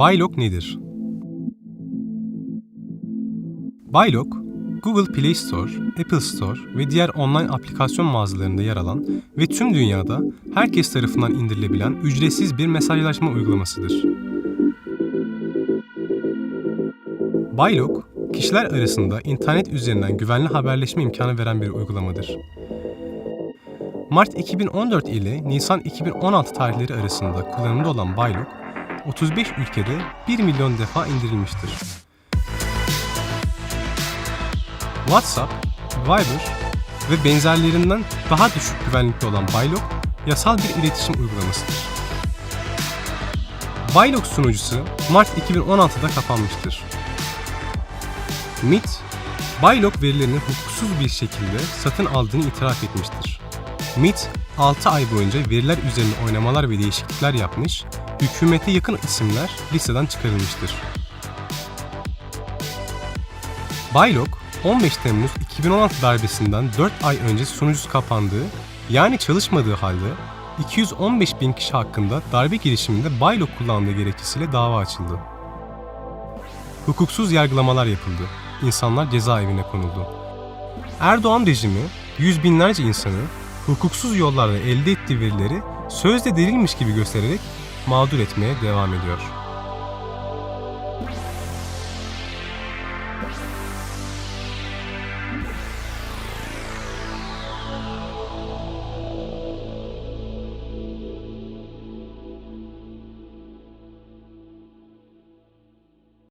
Buylog nedir? Buylog, Google Play Store, Apple Store ve diğer online aplikasyon mağazalarında yer alan ve tüm dünyada herkes tarafından indirilebilen ücretsiz bir mesajlaşma uygulamasıdır. Buylog, kişiler arasında internet üzerinden güvenli haberleşme imkanı veren bir uygulamadır. Mart 2014 ile Nisan 2016 tarihleri arasında kullanımda olan Buylog, 35 ülkede 1 milyon defa indirilmiştir. WhatsApp, Viber ve benzerlerinden daha düşük güvenlikli olan Buylog, yasal bir iletişim uygulamasıdır. Buylog sunucusu Mart 2016'da kapanmıştır. MIT, Buylog verilerini hukuksuz bir şekilde satın aldığını itiraf etmiştir. MIT, 6 ay boyunca veriler üzerine oynamalar ve değişiklikler yapmış, hükümete yakın isimler listeden çıkarılmıştır. Buylog, 15 Temmuz 2016 darbesinden 4 ay önce sunucusu kapandığı, yani çalışmadığı halde 215 bin kişi hakkında darbe girişiminde Buylog kullandığı gerekçesiyle dava açıldı. Hukuksuz yargılamalar yapıldı. İnsanlar cezaevine konuldu. Erdoğan rejimi yüz binlerce insanı hukuksuz yollarla elde ettiği verileri sözde delilmiş gibi göstererek mağdur etmeye devam ediyor.